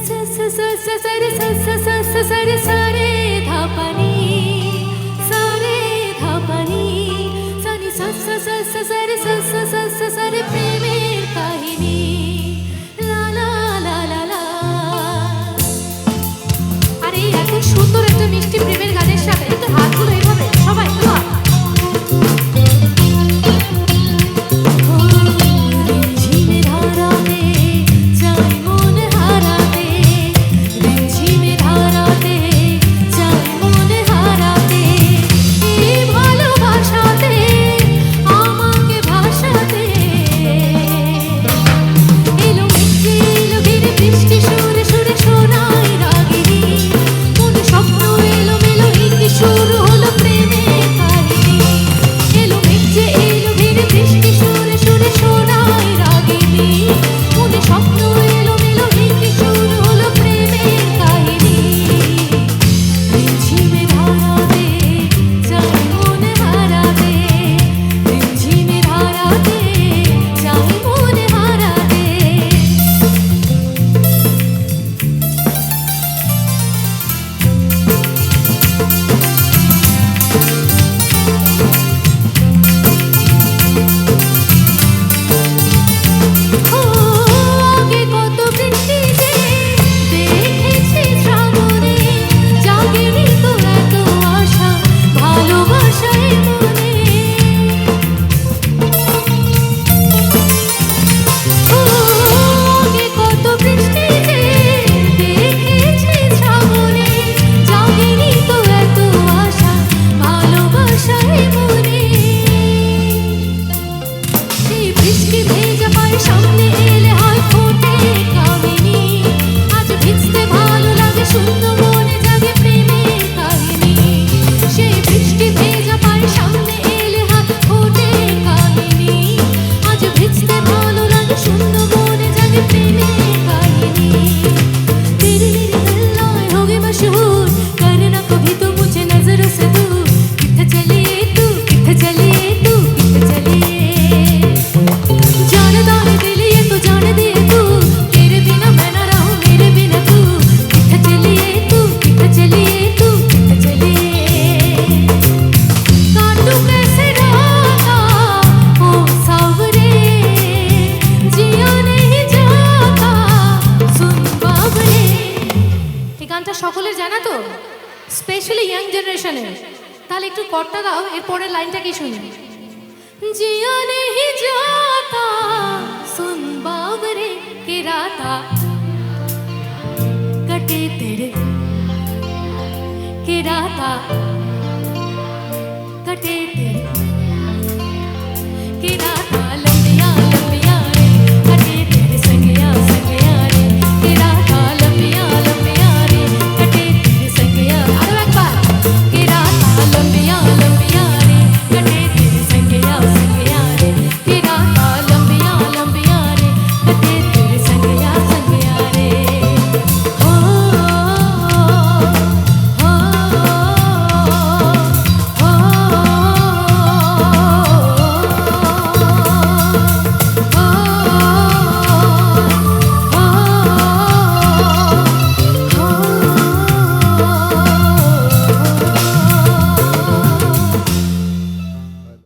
स स स स स स स स स स सर पनि সকলে জানা তো? স্পেশালি ইয়াং জেনারেশনে তাহলে একটু কর্তা দাও এর পরের লাইনটা কি শুনি? জিয়া নেহি জাতা সুন বাবরে কে রাতা। কটে তেরে, কে রাতা।